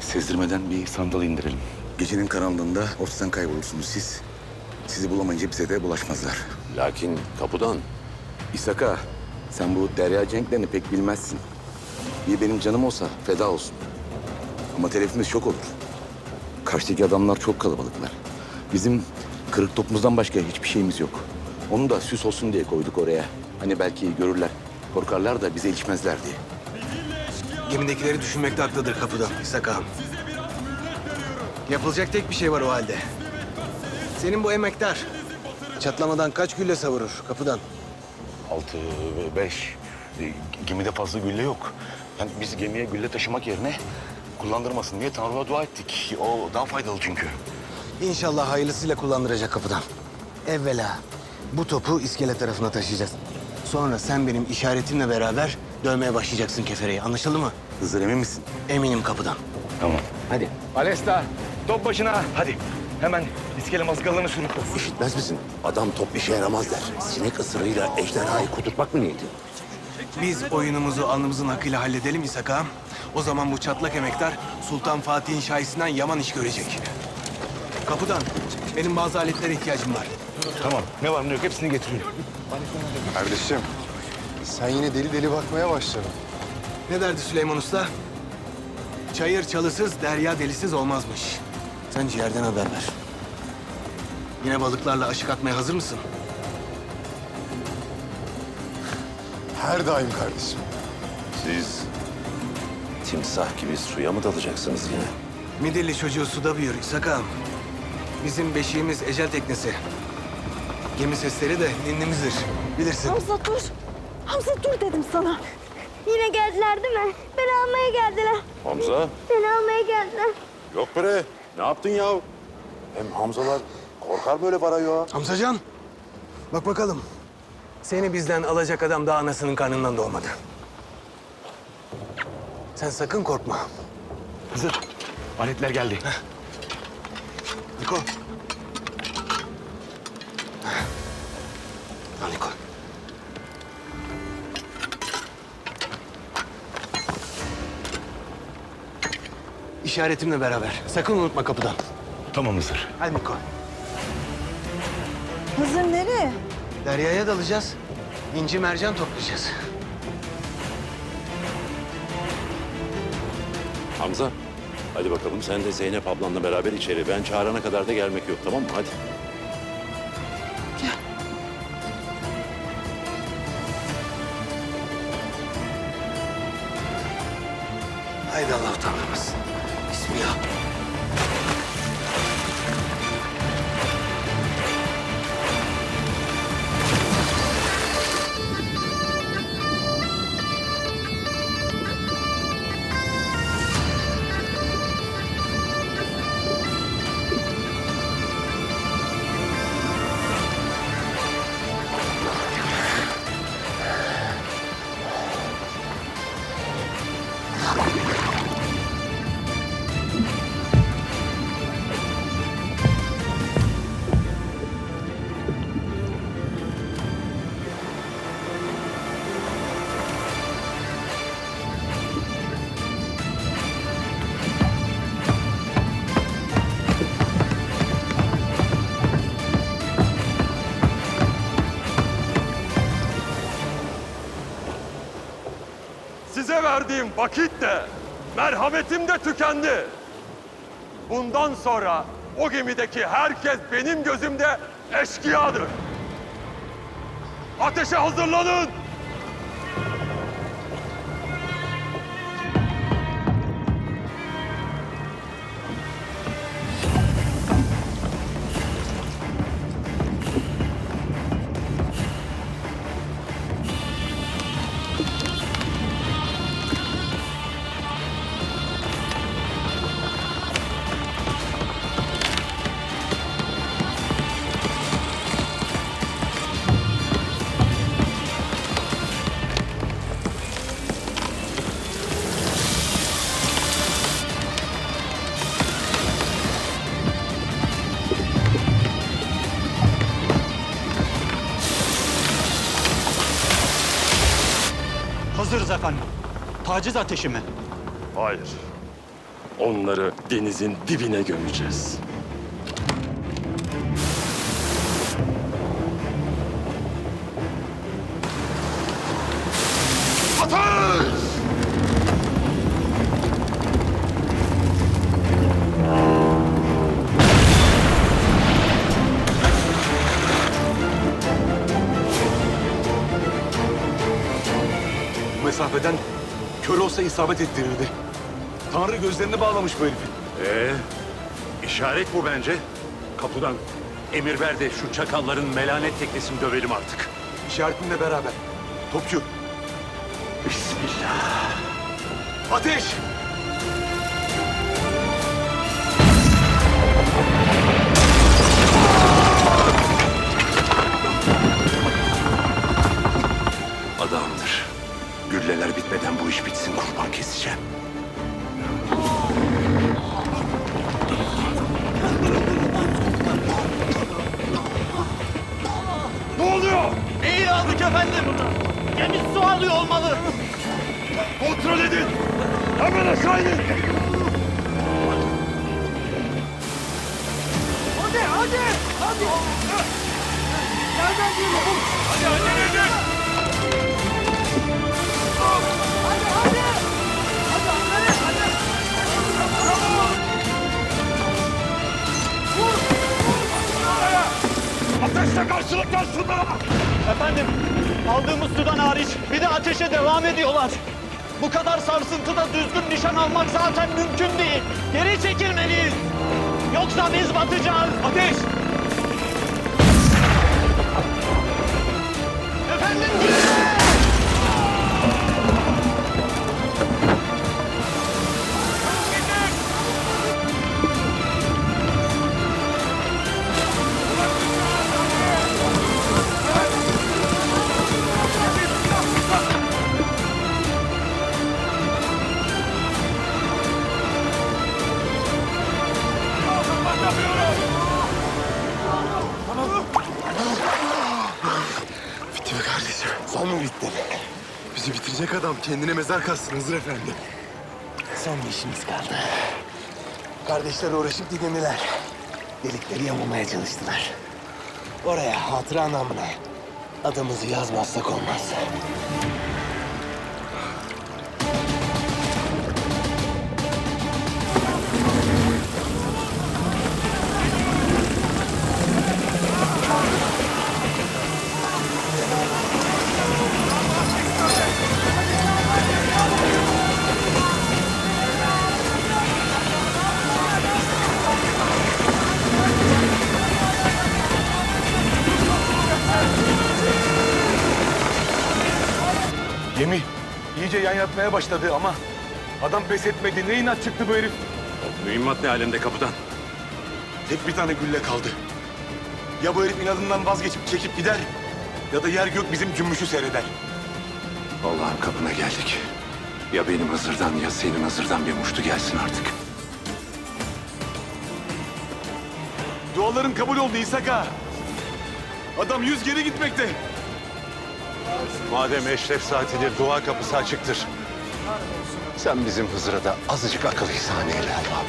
Sezdirmeden bir sandal indirelim. Gecenin karanlığında ortadan kaybolursunuz siz. Sizi bulamayınca bize de bulaşmazlar. Lakin kapıdan İshaka, sen bu Derya Cenk'lerini pek bilmezsin. Bir benim canım olsa feda olsun. Ama telefimiz çok olur. Karşıdaki adamlar çok kalabalıklar. Bizim kırık topumuzdan başka hiçbir şeyimiz yok. Onu da süs olsun diye koyduk oraya. Hani belki görürler, korkarlar da bize ilişmezler diye. Gemidekileri düşünmekte haklıdır kapıdan İshak ağam. Yapılacak tek bir şey var o halde. Senin bu emektar çatlamadan kaç gülle savurur kapıdan? Altı, beş. E, Gemide fazla gülle yok. Yani biz gemiye gülle taşımak yerine kullandırmasın diye Tanrı'ya dua ettik. O daha faydalı çünkü. İnşallah hayırlısıyla kullandıracak kapıdan. Evvela bu topu iskele tarafına taşıyacağız. Sonra sen benim işaretimle beraber dövmeye başlayacaksın kefereyi. Anlaşıldı mı? Hızır emin misin? Eminim kapıdan. Tamam. Hadi. Alesta, top başına. Hadi. Hemen iskele mazgallarını sürükle. işitmez misin? Adam top işe yaramaz der. Sinek ısırığıyla ejderhayı kudurtmak mı niyeti? Biz oyunumuzu alnımızın hakkıyla halledelim İshak ağam. O zaman bu çatlak emektar Sultan Fatih'in şahisinden yaman iş görecek. Kapıdan benim bazı aletlere ihtiyacım var. Tamam. Ne var ne yok hepsini getiriyorum. Kardeşim, sen yine deli deli bakmaya başladın. Ne derdi Süleyman Usta? Çayır çalısız, derya delisiz olmazmış. Sen ciğerden haber ver. Yine balıklarla aşık atmaya hazır mısın? Her daim kardeşim. Siz timsah gibi suya mı dalacaksınız yine? Midilli çocuğu suda büyür İshak ağam. Bizim beşiğimiz ecel teknesi. Gemi sesleri de ninnemizdir. Bilirsin. Hamza dur. Hamza dur dedim sana. Yine geldiler değil mi? Beni almaya geldiler. Hamza? Beni almaya geldiler. Yok bre. Ne yaptın ya? Hem Hamzalar korkar böyle para ya. Hamzacan, bak bakalım. Seni bizden alacak adam daha anasının karnından doğmadı. Sen sakın korkma. Hızır. Aletler geldi. Niko. Al Niko. İşaretimle beraber. Sakın unutma kapıdan. Tamam Hızır. Hadi Niko. Hızır nereye? Derya'ya dalacağız. İnci mercan toplayacağız. Hamza, hadi bakalım sen de Zeynep ablanla beraber içeri. Ben çağırana kadar da gelmek yok tamam mı? Hadi. Haydi Allah utandırmasın. Bismillah. Size verdiğim vakit de, merhametim de tükendi. Bundan sonra o gemideki herkes benim gözümde eşkıyadır. Ateşe hazırlanın! Hazırız efendim. Taciz ateşi mi? Hayır. onları denizin dibine gömeceğiz. Mesafeden kör olsa isabet ettirirdi. Tanrı gözlerini bağlamış bu herifin. Ee, işaret bu bence. Kapıdan emir ver de şu çakalların melanet teknesini dövelim artık. İşaretinle beraber. Topçu. Bismillah. Ateş! Adamdır. Gülleler bitmeden bu iş bitsin kurban keseceğim. Ne oluyor? İyi aldık efendim. Gemi su alıyor olmalı. Kontrol edin. Hemen aşağı inin. Hadi hadi hadi. Nereden geliyor? Hadi hadi hadi. Hadi aldığımız sudan hariç bir de ateşe devam ediyorlar. Bu kadar sarsıntıda düzgün nişan almak zaten mümkün değil. Geri çekilmeliyiz. Yoksa biz batacağız. Ateş! Efendim bitti? Bizi bitirecek adam kendine mezar kazsın Hızır Efendi. Son bir işimiz kaldı. Kardeşler uğraşıp didindiler. Delikleri yamulmaya çalıştılar. Oraya hatıra namına adımızı yazmazsak olmaz. Gemi iyice yan yatmaya başladı ama adam pes etmedi. Ne inat çıktı bu herif. Mühimmat ne alemde kapıdan? Tek bir tane gülle kaldı. Ya bu herif inadından vazgeçip çekip gider ya da yer gök bizim cümbüşü seyreder. Allah'ın kapına geldik. Ya benim Hızır'dan ya senin Hızır'dan bir muştu gelsin artık. Duaların kabul oldu İshak ağa. Adam yüz geri gitmekte. Madem eşref saatidir, dua kapısı açıktır. Sen bizim Hızır'a da azıcık akıl ihsan eyle Allah'ım.